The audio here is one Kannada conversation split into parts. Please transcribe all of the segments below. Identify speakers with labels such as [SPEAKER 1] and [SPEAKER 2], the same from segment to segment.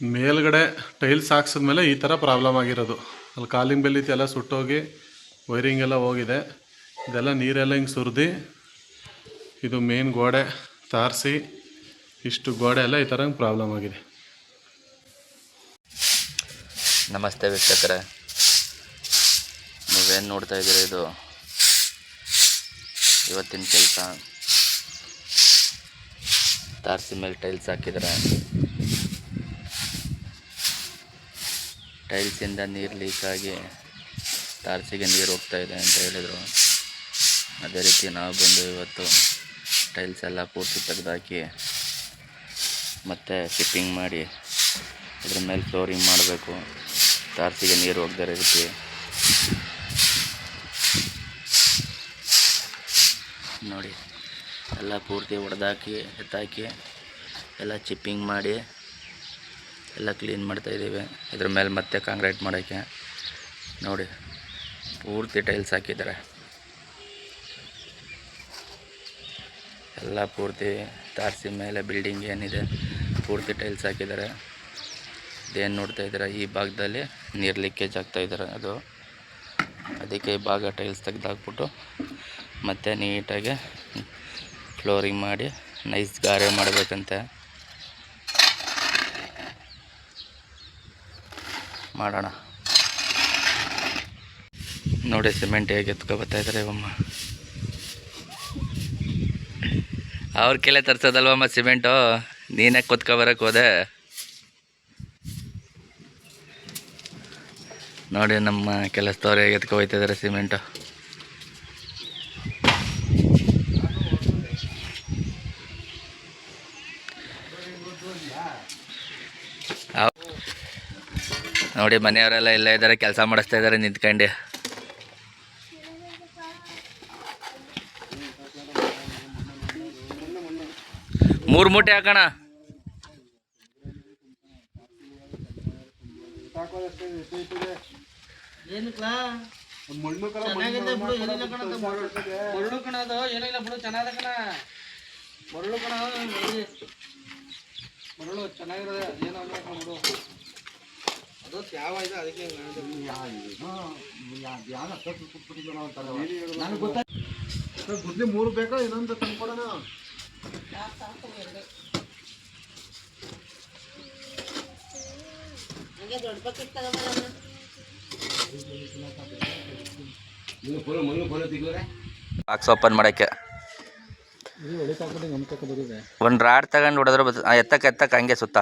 [SPEAKER 1] ಮೇಲ್ಗಡೆ ಟೈಲ್ಸ್ ಹಾಕ್ಸಿದ್ಮೇಲೆ ಈ ಥರ ಪ್ರಾಬ್ಲಮ್ ಆಗಿರೋದು. ಅಲ್ಲಿ ಕಾಲಿಂಗ್ ಬೆಲ್ ಎಲ್ಲ ಸುಟ್ಟೋಗಿ ವೈರಿಂಗ್ ಎಲ್ಲ ಹೋಗಿದೆ. ಇದೆಲ್ಲ ನೀರೆಲ್ಲ ಹಿಂಗೆ ಸುರಿದು ಇದು ಮೇನ್ ಗೋಡೆ ತಾರಿಸಿ ಇಷ್ಟು ಗೋಡೆ ಎಲ್ಲ ಈ ಥರ ಪ್ರಾಬ್ಲಮ್ ಆಗಿದೆ.
[SPEAKER 2] ನಮಸ್ತೆ ವೀಕ್ಷಕರೇ. ನೀವೇನು ನೋಡ್ತಾ ಇದ್ದೀರಿ ಇದು? ಇವತ್ತಿನ ಕೆಲಸ ತಾರಸಿ ಮೇಲೆ ಟೈಲ್ಸ್ ಹಾಕಿದ್ದಾರೆ ಟೈಲ್ಸಿಂದ ನೀರು ಲೀಕಾಗಿ ತಾರಸಿಗೆ ನೀರು ಹೋಗ್ತಾ ಇದೆ ಅಂತ ಹೇಳಿದರು. ಅದೇ ರೀತಿ ನಾವು ಬಂದು ಇವತ್ತು ಟೈಲ್ಸ್ ಎಲ್ಲ ಪೂರ್ತಿ ತೆಗೆದಾಕಿ ಮತ್ತು ಶಿಪ್ಪಿಂಗ್ ಮಾಡಿ ಅದ್ರ ಮೇಲೆ ಫ್ಲೋರಿಂಗ್ ಮಾಡಬೇಕು. ತಾರ್ಸಿಗೆ ನೀರು ಹೋಗದೇ ರೀತಿ. ನೋಡಿ, ಎಲ್ಲ ಪೂರ್ತಿ ಹೊಡೆದಾಕಿ ಎತ್ತಾಕಿ, ಎಲ್ಲ ಚಿಪ್ಪಿಂಗ್ ಮಾಡಿ ಎಲ್ಲ ಕ್ಲೀನ್ ಮಾಡ್ತಾ ಇದ್ದೀವಿ. ಇದ್ರ ಮೇಲೆ ಮತ್ತೆ ಕಾಂಕ್ರೀಟ್ ಮಾಡೋಕ್ಕೆ ನೋಡಿ, ಪೂರ್ತಿ ಟೈಲ್ಸ್ ಹಾಕಿದ್ದಾರೆ. ಎಲ್ಲ ಪೂರ್ತಿ ತಾರಸಿ ಮೇಲೆ ಬಿಲ್ಡಿಂಗ್ ಏನಿದೆ, ಪೂರ್ತಿ ಟೈಲ್ಸ್ ಹಾಕಿದ್ದಾರೆ. ಇದೇನು ನೋಡ್ತಾ ಇದ್ದೀರಾ? ಈ ಭಾಗದಲ್ಲಿ ನೀರು ಲೀಕೇಜ್ ಆಗ್ತಾಯಿದ್ದಾರೆ ಅದು. ಅದಕ್ಕೆ ಈ ಭಾಗ ಟೈಲ್ಸ್ ತೆಗೆದಾಕ್ಬಿಟ್ಟು ಮತ್ತೆ ನೀಟಾಗಿ ಫ್ಲೋರಿಂಗ್ ಮಾಡಿ ನೈಸ್ ಗಾರೆ ಮಾಡಬೇಕಂತೆ. ಮಾಡೋಣ. ನೋಡಿ, ಸಿಮೆಂಟ್ ಹೇಗೆ ಎತ್ಕೊ ಬರ್ತಾ ಇದ್ದಾರೆ ಇವಮ್ಮ ಅವ್ರ ಕೆಲೆ ತರ್ಸೋದಲ್ವಮ್ಮ ಸಿಮೆಂಟು? ನೀನೇ ಕೊತ್ಕೊ ಬರಕ್ಕೆ ಹೋದೆ. ನೋಡಿ, ನಮ್ಮ ಕೆಲಸದವ್ರು ಹೇಗೆ ಎತ್ಕೊ ಹೋಯ್ತಿದ್ದಾರೆ ಸಿಮೆಂಟು. ನೋಡಿ ಮನೆಯವರೆಲ್ಲ ಎಲ್ಲ ಇದ್ದಾರೆ ಕೆಲಸ ಮಾಡಿಸ್ತಾ ಇದ್ದಾರೆ ನಿಂತ್ಕೊಂಡು. ಮೂರು ಮೂಟೆ ಹಾಕೋಣ.
[SPEAKER 3] ಮರಳು. ಕಣ ಅದು ಏನಿಲ್ಲ ಬಿಡು ಚೆನ್ನಾದ ಕಣ. ಮರಳು ಕಣ ಮರಳಿ. ಮರಳು ಚೆನ್ನಾಗಿರೋದೆ ಅದೇನು ಅನ್ಬೇಕು ಬಿಡು
[SPEAKER 1] ಮೂರು ಬೇಕಾ ಇನ್ನೊಂದು ತಂದ್ಕೊಡೋಣ
[SPEAKER 2] ಬಾಕ್ಸ್ ಓಪನ್ ಮಾಡಕ್ಕೆ. ಒಂದ್ ರಾಡ್ ತಗೊಂಡು ಹೊಡೆದ್ರೆ ಎತ್ತಕ್ಕೆ ಎತ್ತಕ್ಕೆ ಹಂಗೆ ಸುತ್ತ.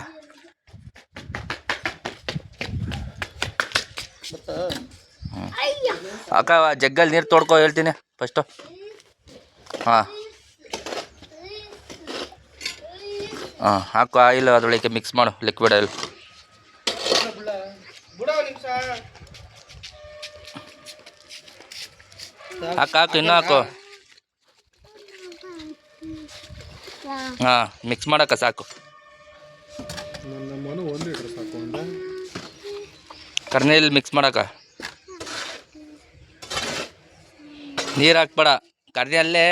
[SPEAKER 2] ಅಕ್ಕ ಜಗ್ಗಲ್ಲಿ ನೀರು ತೋಡ್ಕೊ ಹೇಳ್ತೀನಿ. ಫಸ್ಟು ಹಾಂ. ಹಾಂ ಹಾಕು ಆಯಿಲ್ ಅದರೊಳಗೆ ಮಿಕ್ಸ್ ಮಾಡು ಲಿಕ್ವಿಡ್ ಆಯಿಲ್ ಹಾಕು ಹಾಕು ಇನ್ನೂ ಹಾಕು. ಹಾಂ ಮಿಕ್ಸ್ ಮಾಡಕ್ಕ ಸಾಕು. ಕರ್ನೇಲಿ ಮಿಕ್ಸ್ ಮಾಡಕ್ಕ. ನೀರು ಹಾಕ್ಬೇಡ. ಕರ್ದಿ ಅಲ್ಲೇ.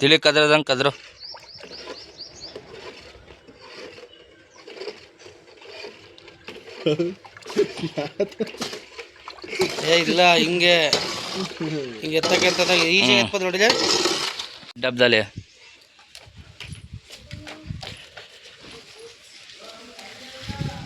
[SPEAKER 2] ತಿಳಿ ಕದ್ರದಂಗೆ ಕದ್ರು.
[SPEAKER 3] ಏ ಇಲ್ಲ ಹಿಂಗೆ. ಹಿಂಗೆ ಎತ್ತಕ್ಕೆ ಎತ್ತದಾಗ ಈಜಿ ಎತ್ಬೋದು ನೋಡಿದೆ
[SPEAKER 2] ಡಬ್ದಲ್ಲಿ.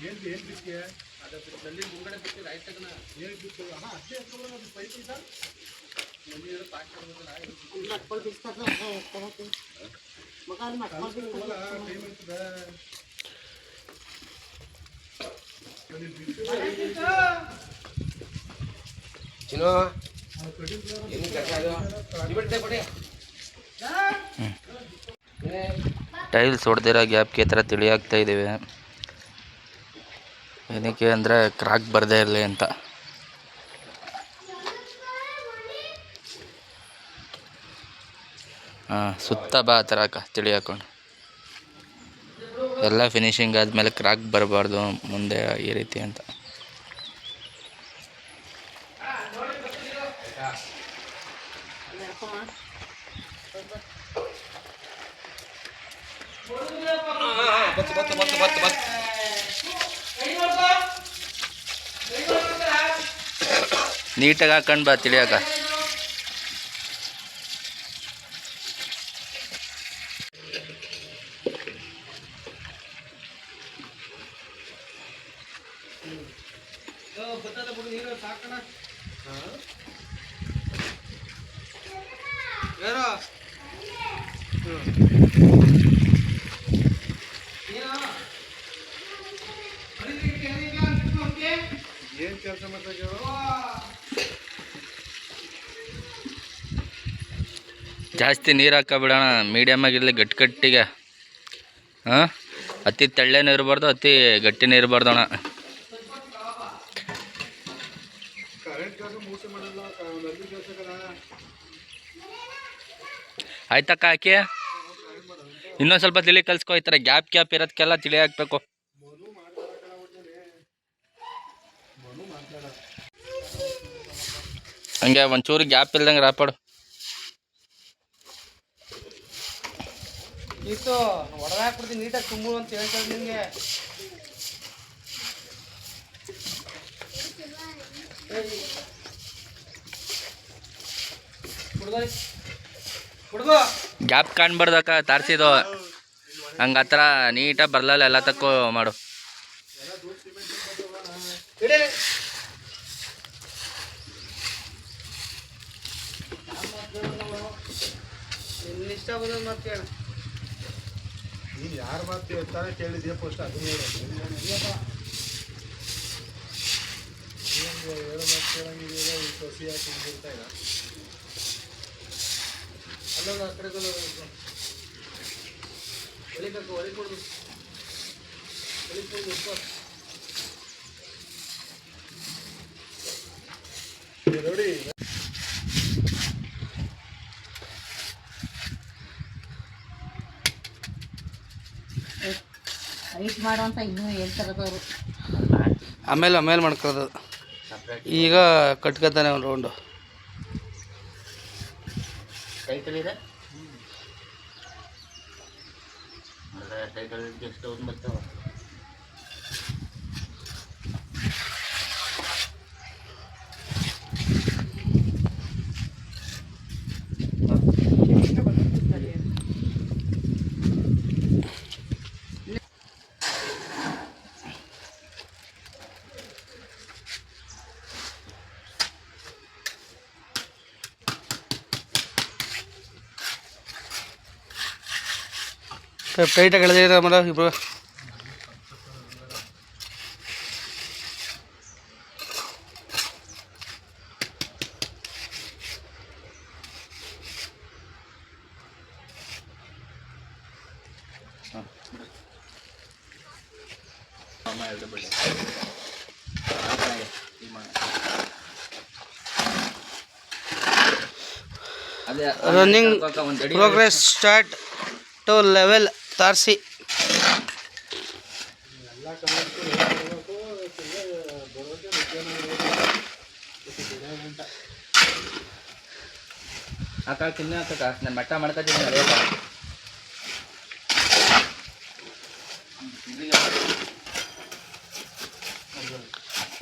[SPEAKER 1] ಪಿಚ್ ಬಿಚ್ಕ ಬಾನು ಓಲೆ
[SPEAKER 3] ಓಡ್ ಬೇಗ ಈಗ ತಾನೇ ಕೆಳಗೆ ಬಂದ್ರೆ ಅಲೆ
[SPEAKER 2] ಹಾಂ ಹಂಗೆ ಸುತ್ತ ಹಾಕು
[SPEAKER 3] ಚಿನ್ನು ಏನು ಕೆಲಸ ಅದು
[SPEAKER 2] ಟೈಲ್ಸ್ ಹೊಡೆದಿರೋ ಗ್ಯಾಪ್ಗೆ ಈ ಥರ ತಿಳಿಯಾಗ್ತಾ ಇದ್ದೀವಿ ಏನಕ್ಕೆ ಅಂದರೆ ಕ್ರಾಕ್ ಬರದೇ ಇರಲಿ ಅಂತ. ಹಾಂ, ಸುತ್ತ ಬಾ ಆ ಥರ ತಿಳಿ ಹಾಕೊಂಡು ಎಲ್ಲ ಫಿನಿಶಿಂಗ್ ಆದಮೇಲೆ ಕ್ರಾಕ್ ಬರಬಾರ್ದು ಮುಂದೆ ಈ ರೀತಿ ಅಂತ. ನೀಟಾಗಿ ಹಾಕೊಂಡು ಬಾ ತಿಳಿಯಾಕ
[SPEAKER 1] ಏನ್ ಕೆಲಸ ಮಾಡ್ತಾ
[SPEAKER 2] ಜಾಸ್ತಿ ನೀರು ಹಾಕಬಿಡೋಣ. ಮೀಡಿಯಮ್ ಆಗಿರಲಿ ಗಟ್ಟಿ ಗಟ್ಟಿಗೆ. ಹಾಂ? ಅತಿ ತೆಳ್ಳೇನೂ ಇರಬಾರ್ದು ಅತಿ ಗಟ್ಟಿನೇ ಇರಬಾರ್ದು ಅಣ್ಣ ಆಯ್ತಕ್ಕ ಹಾಕಿ ಇನ್ನೊಂದು ಸ್ವಲ್ಪ ತಿಳಿ ಕಲ್ಸ್ಕೊ ಈ ಥರ ಗ್ಯಾಪ್ ಗ್ಯಾಪ್ ಇರೋದಕ್ಕೆಲ್ಲ ತಿಳಿ ಹಾಕ್ಬೇಕು. ಹಂಗೆ ಒಂಚೂರು ಗ್ಯಾಪ್ ಇಲ್ದಂಗೆ ರಾಪಾಡು
[SPEAKER 3] ಇತ್ತು ಹೊಡೆದಾಕ್ಬಿಡ್ತೀನಿ ನೀಟಾಗಿ ತುಂಬು ಅಂತ ಹೇಳ್ತಾರೆ ನಿಮಗೆ
[SPEAKER 2] ಗ್ಯಾಪ್ ಕಾಣ್ಬಾರ್ದಕ್ಕ ತಾರ್ಸಿದ್ದು ಹಂಗೆ ಆ ಥರ ನೀಟಾಗಿ ಬರಲಲ್ಲ ಎಲ್ಲ ತಕ್ಕ ಮಾಡು.
[SPEAKER 3] ಇಷ್ಟ ಬಂದ್ ಮತ್ತೆ ಹೇಳು
[SPEAKER 1] ನೀನು ಯಾರ ಮಾತು ಹೇಳ್ತಾನೆ ಕೇಳಿದ್ಯಾ ಫಸ್ಟ್ ಅದನ್ನ ಹೇಳು ಮಾತು ಕೇಳಂಗಿದೆಯಲ್ಲ ಈ ಸಸಿ ಹಾಕಿ ಬಿಡ್ತಾ ಇಲ್ಲ?
[SPEAKER 3] ಅಲ್ಲೊಂದು ಆ ಕಡೆ ಹೊಲಿಬೇಕು ಒಳಿ ಕೊಡ್ಬೇಕು ಕೊಡ್ದು ಉಪ್ಪು.
[SPEAKER 1] ನೋಡಿ.
[SPEAKER 4] ಹೈಟ್ ಮಾಡು ಅಂತ ಇನ್ನೂ ಹೇಳ್ತಾರದು ಅವರು
[SPEAKER 3] ಆಮೇಲೆ ಆಮೇಲೆ ಮಾಡ್ಕೊಳ್ಳೋದು. ಈಗ ಕಟ್ಕೋತಾನೆ ಒಂದು ರೌಂಡು
[SPEAKER 2] ಟೈಟಲ್ ಟೈಟಲ್ ಎಷ್ಟು ಬರ್ತಾವ
[SPEAKER 3] ಟೈಟಾಗಿ ಎಳೆದಿರ ಮರ ಇಬ್ರು running progress start to level ತಾರ್ಸಿ
[SPEAKER 2] ಅಕ್ಕ ತಿನ್ನ ಅಕ್ಕ ನಾನು ಮಟ್ಟ ಮಾಡ್ಕೊತೀನಿ ನಡೆಯಲ್ಲ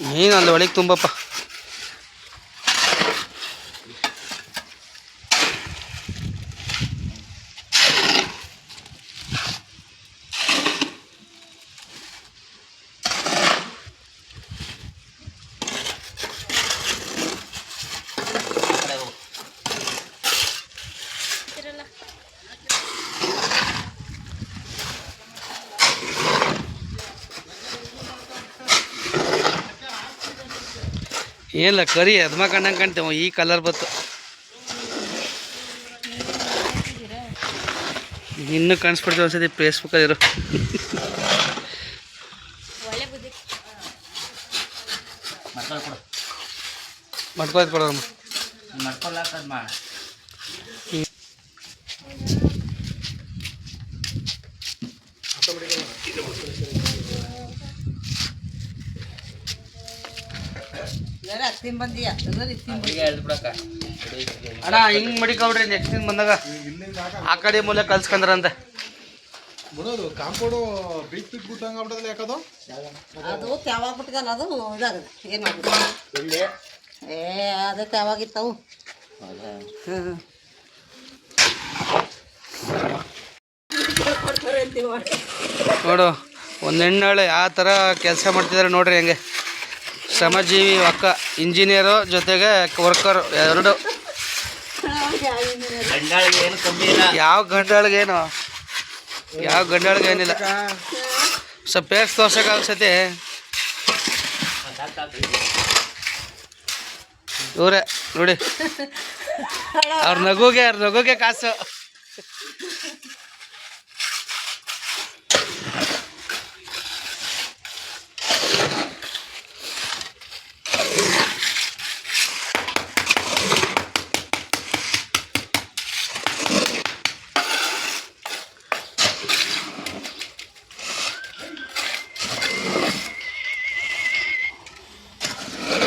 [SPEAKER 3] ನೀನು ಅಲ್ಲಿ ಒಳಗೆ ತುಂಬಪ್ಪ. ಏನಿಲ್ಲ ಕರಿ ಅದ್ಮ ಕಂಡಂಗೆ ಕಾಣ್ತೇವೆ ಈ ಕಲರ್ ಬತ್ತು. ಇನ್ನೂ ಕಾಣಿಸ್ಬಿಡ್ತೀವಿ ಒಂದ್ಸತಿ ಫೇಸ್ಬುಕ್ಕಲ್ಲಿರು ಮಾಡ್ಕೊಳ್ ಕೊಡೋಣ ಅಣ್ಣ ಹಿಂಗ್ ಮಡಿಕೌಡ್ರಿ ನೆಕ್ಸ್ಟ್ ದಿನ ಬಂದಾಗ. ಆ ಕಡೆ ಮೂಲ ಕಲ್ಸ್ಕೊಂಡ್ರಂತೆ
[SPEAKER 1] ಬರೋದು ಕಾಂಪೌಂಡು ಬಿಗ್ ಬಿಗ್ ಬಿಟ್ಟಂಗೆ ಆಗ್ಬಿಟ್ಟದಲ್ಲ ಯಾಕದು?
[SPEAKER 4] ಅದು ಯಾವಾಗ ಬಿಟ್ಗಲ್ಲ ಅದು ಏನು ಏನಾಗುತ್ತೆ ಏ ಅದಕ್ಕೆ ಯಾವಾಗಿತ್ತವು ಹ್ಞೂ
[SPEAKER 3] ನೋಡು ಒಂದು ಹೆಣ್ಣಾಳೆ ಯಾವ ಥರ ಕೆಲಸ ಮಾಡ್ತಿದಾರೆ ನೋಡ್ರಿ ಹೆಂಗೆ. ಶ್ರಮಜೀವಿ ಒಕ್ಕ ಇಂಜಿನಿಯರು ಜೊತೆಗೆ ವರ್ಕರ್ ಎರಡು. ಯಾವ ಗಂಡಾಳಿಗೇನು? ಯಾವ ಗಂಡಾಳಿಗೆ ಏನಿಲ್ಲ ಸ್ವಲ್ಪ ಪೇರ್ಸ್ ತೋರ್ಸಕ್ಕೆ ಅನ್ಸತಿ ಇವರೇ, ನೋಡಿ. ಅವ್ರ ನಗುಗೆ ಅವ್ರ ನಗುಗೆ ಕಾಸು.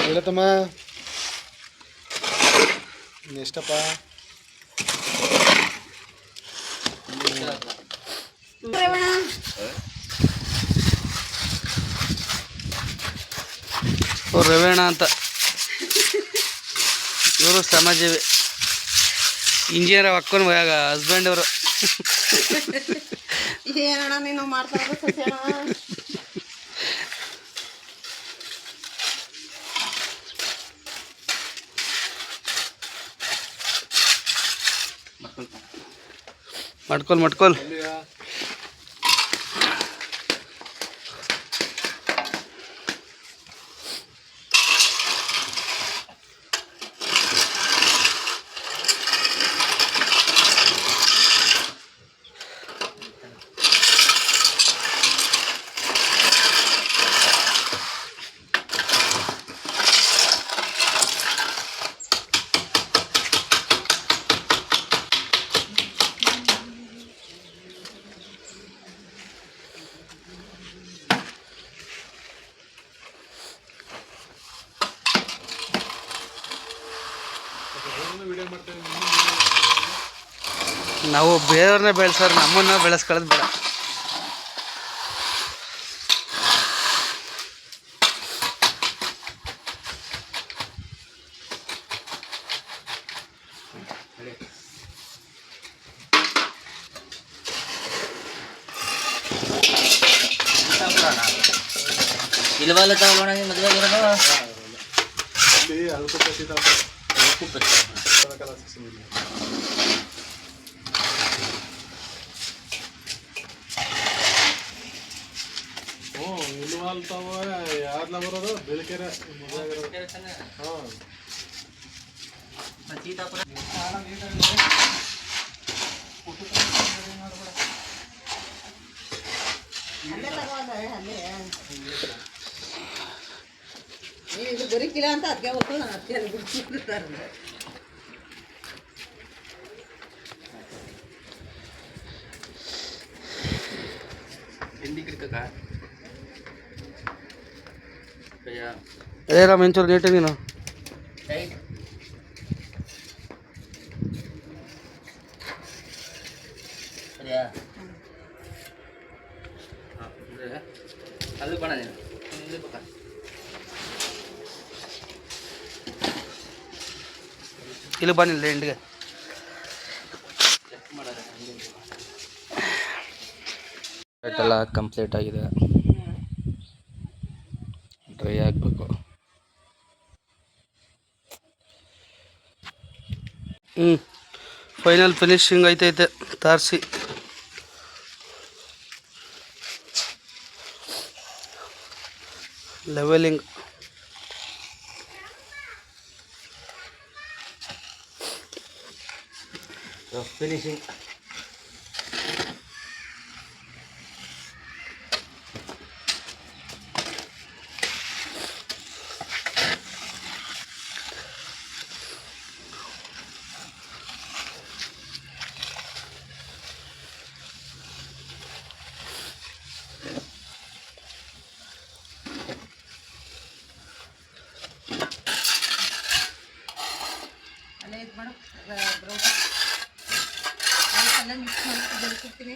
[SPEAKER 1] ಹೇಳತ್ತಮ್ಮ ಎಷ್ಟಪ್ಪ?
[SPEAKER 3] ಅವ್ರು ರವೇಣ ಅಂತ. ಇವರು ಸಮಾಜವೇ. ಇಂಜಿನಿಯರ್ ಅಕ್ಕನ ಹಸ್ಬೆಂಡ್ ಅವರು.
[SPEAKER 4] ಏನಣ್ಣ ನೀನು ಮಾಡ್ತಾ ಇರೋದು ಸಸ್ಯಣ್ಣ
[SPEAKER 3] ನಾವು ಬೇರೆಯವ್ರನ್ನ ಬೆಳೆಸೋರು ನಮ್ಮನ್ನ ಬೆಳೆಸ್ಕೊಳ್ಳೋದು ಬೇಡ.
[SPEAKER 2] ಇಲ್ವಲ್ಲ ತಗೊಳ್ಳೋಣ ಮದುವೆ ಇರೋದು?
[SPEAKER 1] ಇಲ್ಲಿ ಅಲ್ಕುಪ್ಪ ಸೀತಾಫಲ ಹ್ಞೂ ಬರೋದು ಬೆಳಕೆರೆ. ಹಾಂ
[SPEAKER 4] ಅಲ್ಲೇ ತಗೋದ ಅಲ್ಲೇ ನೀವು ಇದು ಬರೀಕಿಲ್ಲ ಅಂತ ಅದಕ್ಕೆ ಹೋಗ್ತು ನಾನು ಅದಕ್ಕೆ ಅಲ್ಲಿ ಬಿಡ್ತಿರ್ತಾರೆ
[SPEAKER 2] ಹಿಂದಿ ಕಿಡ್ಕಕ್ಕ
[SPEAKER 3] ಮೆಂಚೂರ್ ನೀಟಾಗಿ ನೀನು?
[SPEAKER 2] ಇಲ್ಲಿ
[SPEAKER 3] ಬಂದಿಲ್ಲ ಎಂಡ್ಗೆ
[SPEAKER 2] ಕಂಪ್ಲೀಟ್ ಆಗಿದೆ.
[SPEAKER 3] ಹ್ಞೂ ಫೈನಲ್ ಫಿನಿಶಿಂಗ್ ಐತೈತೆ ತಾರಿಸಿ. ಲೆವೆಲಿಂಗ್
[SPEAKER 2] ಫಿನಿಶಿಂಗ್
[SPEAKER 4] ಮಿಕ್ಸ್ ಮಾಡಿ ಬರ್ಕೊಡ್ತೀನಿ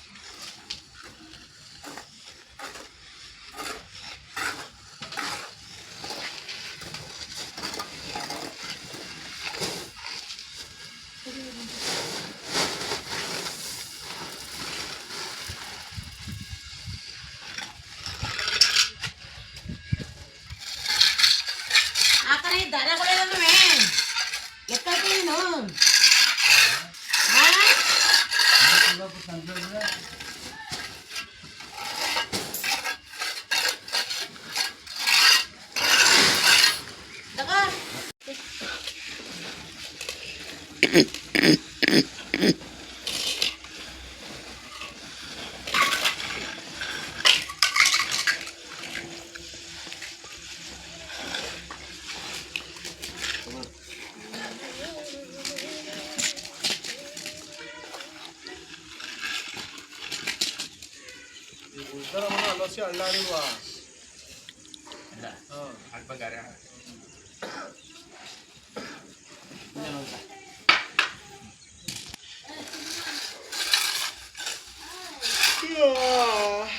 [SPEAKER 4] dalawa. Ala. Oh. Alpagara.
[SPEAKER 1] Ano ba?
[SPEAKER 3] Yeah.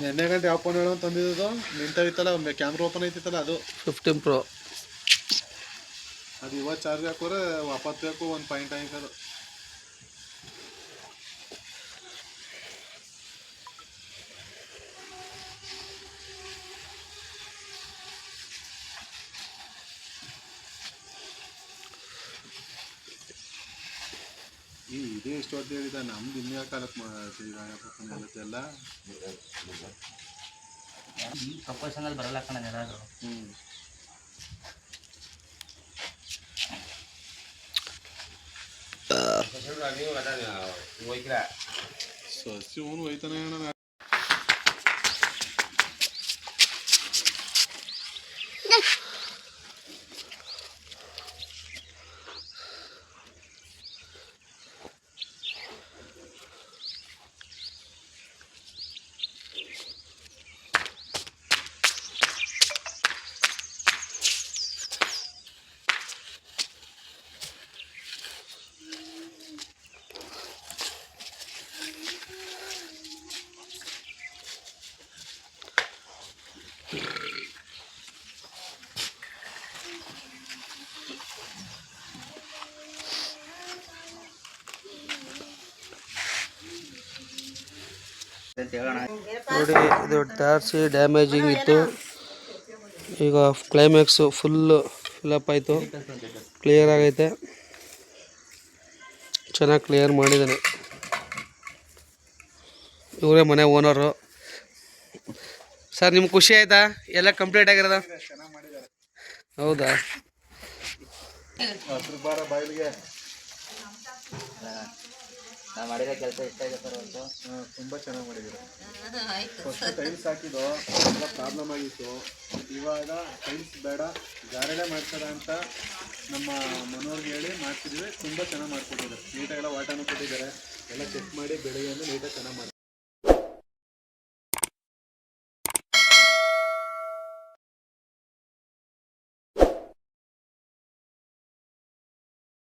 [SPEAKER 1] ನೆನ್ನೆ ಗಂಟೆ ಯಾವ ಫೋನ್ ಹೇಳೋ ತಂದಿದ್ದು ನಿಂತೈತಲ್ಲ ಕ್ಯಾಮ್ರಾ ಓಪನ್ ಐತಿತ್ತಲ್ಲ ಅದು.
[SPEAKER 3] ಫಿಫ್ಟೀನ್ ಪ್ರೋ
[SPEAKER 1] ಅದು ಇವತ್ತು ಚಾರ್ಜ್ ಹಾಕೋರೆ ವಾಪಸ್ ಬೇಕು ಒಂದು ಪಾಯಿಂಟ್ ಆಯ್ತದು ಈ ಇದೇ ಎಷ್ಟು ಹೊತ್ತು ಹೇಳಿದ ನಮ್ದು ಇನ್ಯಾವ ಕಾಲಕ್ಕೆ ಎಲ್ಲ
[SPEAKER 2] ಈ ಪ್ರಪೋಷನಲ್ಲಿ ಬರಲ್ಲ ಕಣ ಯಾರು
[SPEAKER 1] ಹ್ಞೂ ಸಸಿ ಅವನು ಹೋಯ್ತಾನೆ ಅಣ್ಣ
[SPEAKER 3] ನೋಡಿ, ಇದು ಟಾರ್ಸಿ ಡ್ಯಾಮೇಜಿಂಗ್ ಇತ್ತು. ಈಗ ಕ್ಲೈಮ್ಯಾಕ್ಸು ಫುಲ್ಲು ಫಿಲಪ್ ಆಯಿತು. ಕ್ಲಿಯರ್ ಆಗೈತೆ. ಚೆನ್ನಾಗಿ ಕ್ಲಿಯರ್ ಮಾಡಿದ್ದಾನೆ ಇವರೇ ಮನೆ ಓನರು ಸರ್, ನಿಮ್ಗೆ ಖುಷಿ ಆಯ್ತಾ? ಎಲ್ಲ ಕಂಪ್ಲೀಟ್ ಆಗಿರೋದ? ಹೌದಾ?
[SPEAKER 2] ನಾವು ಮಾಡಿರೋ ಕೆಲಸ ಇಷ್ಟ ಇದೆ ಸರ್ ಒಂದು
[SPEAKER 1] ತುಂಬ ಚೆನ್ನಾಗಿ ಮಾಡಿದ್ದೀರಾ?
[SPEAKER 4] ಆಯ್ತು
[SPEAKER 1] ಫಸ್ಟ್ ಟೈಲ್ಸ್ ಹಾಕಿದ್ದು ತುಂಬ ಪ್ರಾಬ್ಲಮ್ ಆಗಿತ್ತು. ಇವಾಗ ಟೈಲ್ಸ್ ಬೇಡ ಗಾರೆಡೆ ಮಾಡ್ತಾರೆ ಅಂತ ನಮ್ಮ ಮನೋರ್ಗೆ ಹೇಳಿ ಮಾಡ್ತಿದ್ದೀವಿ ತುಂಬ ಚೆನ್ನಾಗಿ ಮಾಡ್ಕೊಟ್ಟಿದ್ದಾರೆ. ನೀಟಾಗೆಲ್ಲ ವಾಟನೂ ಕೊಟ್ಟಿದ್ದಾರೆ. ಎಲ್ಲ ಚೆಕ್ ಮಾಡಿ ಬೆಳಿಗ್ಗೆಯಿಂದ ನೀಟಾಗಿ ಚೆನ್ನಾಗಿ ಮಾಡ್ತಾರೆ.